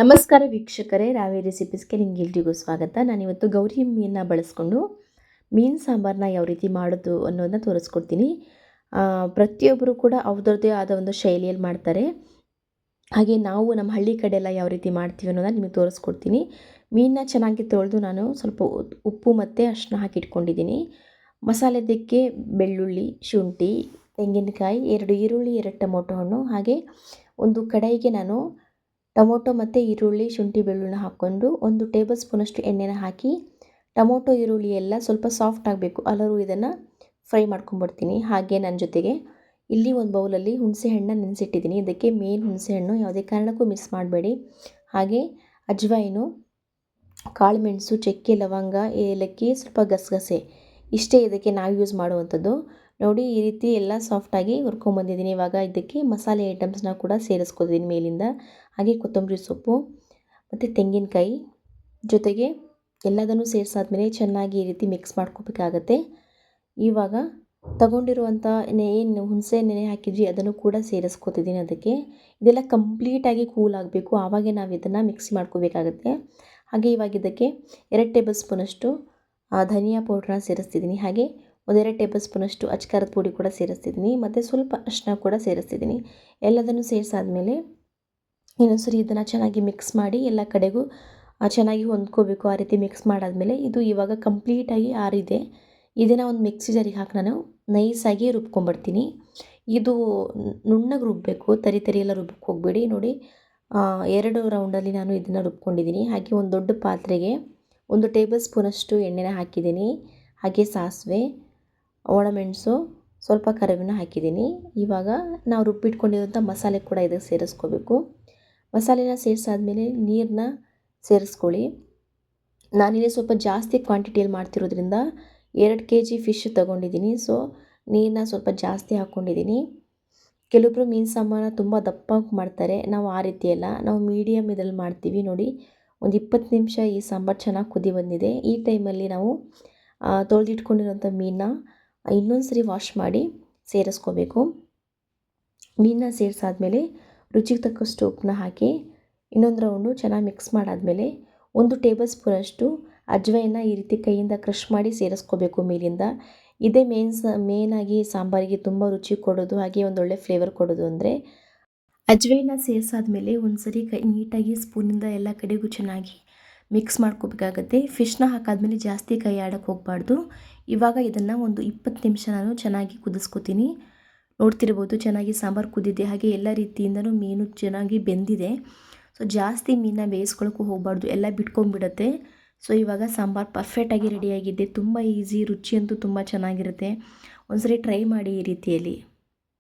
ನಮಸ್ಕಾರ ವೀಕ್ಷಕರೇ, ರಾವೇ ರೆಸಿಪೀಸ್ಗೆ ನಿಮ್ಗೆ ಎಲ್ರಿಗೂ ಸ್ವಾಗತ. ನಾನಿವತ್ತು ಗೌರಿ ಮೀನನ್ನ ಬಳಸ್ಕೊಂಡು ಮೀನು ಸಾಂಬಾರನ್ನ ಯಾವ ರೀತಿ ಮಾಡೋದು ಅನ್ನೋದನ್ನ ತೋರಿಸ್ಕೊಡ್ತೀನಿ. ಪ್ರತಿಯೊಬ್ಬರು ಕೂಡ ಅವ್ರದ್ದೇ ಆದ ಒಂದು ಶೈಲಿಯಲ್ಲಿ ಮಾಡ್ತಾರೆ. ಹಾಗೆ ನಾವು ನಮ್ಮ ಹಳ್ಳಿ ಕಡೆ ಯಾವ ರೀತಿ ಮಾಡ್ತೀವಿ ಅನ್ನೋದನ್ನ ನಿಮಗೆ ತೋರಿಸ್ಕೊಡ್ತೀನಿ. ಮೀನನ್ನ ಚೆನ್ನಾಗಿ ತೊಳೆದು ನಾನು ಸ್ವಲ್ಪ ಉಪ್ಪು ಮತ್ತು ಅಷ್ಟನ್ನ ಹಾಕಿಟ್ಕೊಂಡಿದ್ದೀನಿ ಮಸಾಲೆದಕ್ಕೆ ಬೆಳ್ಳುಳ್ಳಿ, ಶುಂಠಿ, ತೆಂಗಿನಕಾಯಿ, ಎರಡು ಈರುಳ್ಳಿ, ಎರಡು ಟೊಮೊಟೊ ಹಣ್ಣು ಹಾಗೆ ಒಂದು ಕಡಾಯಿಗೆ ನಾನು ಟೊಮೊಟೊ ಮತ್ತು ಈರುಳ್ಳಿ, ಶುಂಠಿ, ಬೆಳ್ಳುಳ್ಳಿ ಹಾಕ್ಕೊಂಡು ಒಂದು ಟೇಬಲ್ ಸ್ಪೂನಷ್ಟು ಎಣ್ಣೆನ ಹಾಕಿ, ಟೊಮೊಟೊ, ಈರುಳ್ಳಿ ಎಲ್ಲ ಸ್ವಲ್ಪ ಸಾಫ್ಟ್ ಆಗಬೇಕು. ಅಲ್ಲರೂ ಇದನ್ನು ಫ್ರೈ ಮಾಡ್ಕೊಂಬಿಡ್ತೀನಿ ಹಾಗೆ ನನ್ನ ಜೊತೆಗೆ ಇಲ್ಲಿ ಒಂದು ಬೌಲಲ್ಲಿ ಹುಣಸೆ ನೆನೆಸಿಟ್ಟಿದ್ದೀನಿ. ಇದಕ್ಕೆ ಮೇನ್ ಹುಣಸೆ ಹಣ್ಣು ಯಾವುದೇ ಕಾರಣಕ್ಕೂ ಮಿಸ್ ಮಾಡಬೇಡಿ. ಹಾಗೆ ಅಜ್ವಾಯಿನು, ಕಾಳುಮೆಣಸು, ಚಕ್ಕೆ, ಲವಂಗ, ಏಲಕ್ಕಿ ಸ್ವಲ್ಪ ಗಸಗಸೆ, ಇಷ್ಟೇ ಇದಕ್ಕೆ ನಾವು ಯೂಸ್ ಮಾಡುವಂಥದ್ದು. ನೋಡಿ ಈ ರೀತಿ ಎಲ್ಲ ಸಾಫ್ಟಾಗಿ ಹುರ್ಕೊಂಬಂದಿದ್ದೀನಿ. ಇವಾಗ ಇದಕ್ಕೆ ಮಸಾಲೆ ಐಟಮ್ಸ್ನ ಕೂಡ ಸೇರಿಸ್ಕೊತಿದ್ದೀನಿ ಮೇಲಿಂದ. ಹಾಗೆ ಕೊತ್ತಂಬರಿ ಸೊಪ್ಪು, ಮತ್ತು ತೆಂಗಿನಕಾಯಿ ಜೊತೆಗೆ ಎಲ್ಲದನ್ನು ಸೇರಿಸಾದ್ಮೇಲೆ ಚೆನ್ನಾಗಿ ಈ ರೀತಿ ಮಿಕ್ಸ್ ಮಾಡ್ಕೋಬೇಕಾಗತ್ತೆ. ಇವಾಗ ತಗೊಂಡಿರುವಂಥ ಏನು ಹುಣಸೆ ನೆನೆ ಹಾಕಿದ್ವಿ, ಅದನ್ನು ಕೂಡ ಸೇರಿಸ್ಕೊತಿದ್ದೀನಿ ಅದಕ್ಕೆ. ಇದೆಲ್ಲ ಕಂಪ್ಲೀಟಾಗಿ ಕೂಲ್ ಆಗಬೇಕು. ಆವಾಗೆ ನಾವು ಇದನ್ನು ಮಿಕ್ಸ್ ಮಾಡ್ಕೋಬೇಕಾಗತ್ತೆ. ಹಾಗೆ ಇವಾಗ ಇದಕ್ಕೆ ಎರಡು ಟೇಬಲ್ ಸ್ಪೂನಷ್ಟು ಧನಿಯಾ ಪೌಡ್ರನ್ನ ಸೇರಿಸ್ತಿದ್ದೀನಿ. ಹಾಗೆ ಒಂದೆರಡು ಟೇಬಲ್ ಸ್ಪೂನಷ್ಟು ಅಚ್ಕಾರದ ಪುಡಿ ಕೂಡ ಸೇರಿಸ್ತಿದ್ದೀನಿ, ಮತ್ತು ಸ್ವಲ್ಪ ಅರಿಶಿನ ಕೂಡ ಸೇರಿಸ್ತಿದ್ದೀನಿ. ಎಲ್ಲದನ್ನು ಸೇರಿಸಾದ್ಮೇಲೆ ಇನ್ನೊಂದ್ಸರಿ ಇದನ್ನು ಚೆನ್ನಾಗಿ ಮಿಕ್ಸ್ ಮಾಡಿ ಎಲ್ಲ ಕಡೆಗೂ ಚೆನ್ನಾಗಿ ಹೊಂದ್ಕೋಬೇಕು, ಆ ರೀತಿ ಮಿಕ್ಸ್ ಮಾಡಾದಮೇಲೆ ಇದು ಇವಾಗ ಕಂಪ್ಲೀಟಾಗಿ ಆರಿದೆ. ಇದನ್ನು ಒಂದು ಮಿಕ್ಸಿ ಜರಿಗೆ ಹಾಕಿ ನಾನು ನೈಸಾಗಿ ರುಬ್ಕೊಂಬರ್ತೀನಿ ಇದು ನುಣ್ಣಗೆ ರುಬ್ಬಬೇಕು ತರಿ ತರಿ ರುಬ್ಬಕ್ಕೆ ಹೋಗಬೇಡಿ. ನೋಡಿ ಎರಡು ರೌಂಡಲ್ಲಿ ನಾನು ಇದನ್ನು ರುಬ್ಕೊಂಡಿದ್ದೀನಿ. ಹಾಗೆ ಒಂದು ದೊಡ್ಡ ಪಾತ್ರೆಗೆ ಒಂದು ಟೇಬಲ್ ಸ್ಪೂನಷ್ಟು ಎಣ್ಣೆನ ಹಾಕಿದ್ದೀನಿ. ಹಾಗೆ ಸಾಸಿವೆ ಒಣಮೆಣಸು ಸ್ವಲ್ಪ ಕರಿಬೇವಿನ ಹಾಕಿದ್ದೀನಿ. ಇವಾಗ ನಾವು ರುಬ್ಬಿಟ್ಕೊಂಡಿರೋಂಥ ಮಸಾಲೆ ಕೂಡ ಇದಕ್ಕೆ ಸೇರಿಸ್ಕೋಬೇಕು. ಮಸಾಲೆನ ಸೇರಿಸಾದ್ಮೇಲೆ ನೀರನ್ನ ಸೇರಿಸ್ಕೊಳ್ಳಿ. ನಾನಿಲ್ಲಿ ಸ್ವಲ್ಪ ಜಾಸ್ತಿ ಕ್ವಾಂಟಿಟಿಯಲ್ಲಿ ಮಾಡ್ತಿರೋದ್ರಿಂದ ಎರಡು ಕೆ ಜಿ ಫಿಶ್ ತೊಗೊಂಡಿದ್ದೀನಿ. ಸೊ ನೀರನ್ನ ಸ್ವಲ್ಪ ಜಾಸ್ತಿ ಹಾಕ್ಕೊಂಡಿದ್ದೀನಿ. ಕೆಲವೊಬ್ಬರು ಮೀನು ಸಾಂಬಾರನ್ನ ತುಂಬ ದಪ್ಪಾಗಿ ಮಾಡ್ತಾರೆ. ನಾವು ಆ ರೀತಿ ಅಲ್ಲ. ನಾವು ಮೀಡಿಯಮ್ ಇದರಲ್ಲಿ ಮಾಡ್ತೀವಿ. ನೋಡಿ, ಒಂದು ಇಪ್ಪತ್ತು ನಿಮಿಷ ಈ ಸಾಂಬಾರು ಚೆನ್ನಾಗಿ ಕುದಿ ಬಂದಿದೆ. ಈ ಟೈಮಲ್ಲಿ ನಾವು ತೊಳೆದಿಟ್ಕೊಂಡಿರೋಂಥ ಮೀನನ್ನ ಇನ್ನೊಂದು ಸರಿ ವಾಶ್ ಮಾಡಿ ಸೇರಿಸ್ಕೋಬೇಕು. ಮೀನನ್ನ ಸೇರಿಸಾದ್ಮೇಲೆ ರುಚಿಗೆ ತಕ್ಕಷ್ಟು ಉಪ್ಪನ್ನ ಹಾಕಿ ಇನ್ನೊಂದು ರೌಂಡು ಚೆನ್ನಾಗಿ ಮಿಕ್ಸ್ ಮಾಡಾದಮೇಲೆ ಒಂದು ಟೇಬಲ್ ಸ್ಪೂನಷ್ಟು ಅಜ್ವೈನ ಈ ರೀತಿ ಕೈಯಿಂದ ಕ್ರಷ್ ಮಾಡಿ ಸೇರಿಸ್ಕೋಬೇಕು ಮೇಲಿಂದ. ಇದೇ ಮೇನ್ ಸ ಮೇನಾಗಿ ಸಾಂಬಾರಿಗೆ ತುಂಬ ರುಚಿ ಕೊಡೋದು, ಹಾಗೆ ಒಂದೊಳ್ಳೆ ಫ್ಲೇವರ್ ಕೊಡೋದು ಅಂದರೆ ಅಜ್ವೈನ ಸೇರಿಸಾದ್ಮೇಲೆ ಒಂದು ಸರಿ ಕೈ ನೀಟಾಗಿ ಸ್ಪೂನಿಂದ ಎಲ್ಲ ಕಡೆಗೂ ಚೆನ್ನಾಗಿ ಮಿಕ್ಸ್ ಮಾಡ್ಕೋಬೇಕಾಗತ್ತೆ. ಫಿಶ್ನ ಹಾಕಾದ್ಮೇಲೆ ಜಾಸ್ತಿ ಕೈ ಆಡೋಕ್ಕೆ ಹೋಗಬಾರ್ದು. ಇವಾಗ ಇದನ್ನು ಒಂದು ಇಪ್ಪತ್ತು ನಿಮಿಷ ನಾನು ಚೆನ್ನಾಗಿ ಕುದಿಸ್ಕೊತೀನಿ. ನೋಡ್ತಿರ್ಬೋದು ಚೆನ್ನಾಗಿ ಸಾಂಬಾರು ಕುದಿದೆ ಹಾಗೆ ಎಲ್ಲ ರೀತಿಯಿಂದನೂ ಮೀನು ಚೆನ್ನಾಗಿ ಬೆಂದಿದೆ. ಸೊ, ಜಾಸ್ತಿ ಮೀನನ್ನ ಬೇಯಿಸ್ಕೊಳಕ್ಕೂ ಹೋಗಬಾರ್ದು. ಎಲ್ಲ ಬಿಟ್ಕೊಂಡ್ಬಿಡತ್ತೆ. ಸೊ, ಇವಾಗ ಸಾಂಬಾರು ಪರ್ಫೆಕ್ಟಾಗಿ ರೆಡಿಯಾಗಿದೆ ತುಂಬ ಈಸಿ ರುಚಿಯಂತೂ ತುಂಬ ಚೆನ್ನಾಗಿರುತ್ತೆ. ಒಂದ್ಸರಿ ಟ್ರೈ ಮಾಡಿ ಈ ರೀತಿಯಲ್ಲಿ.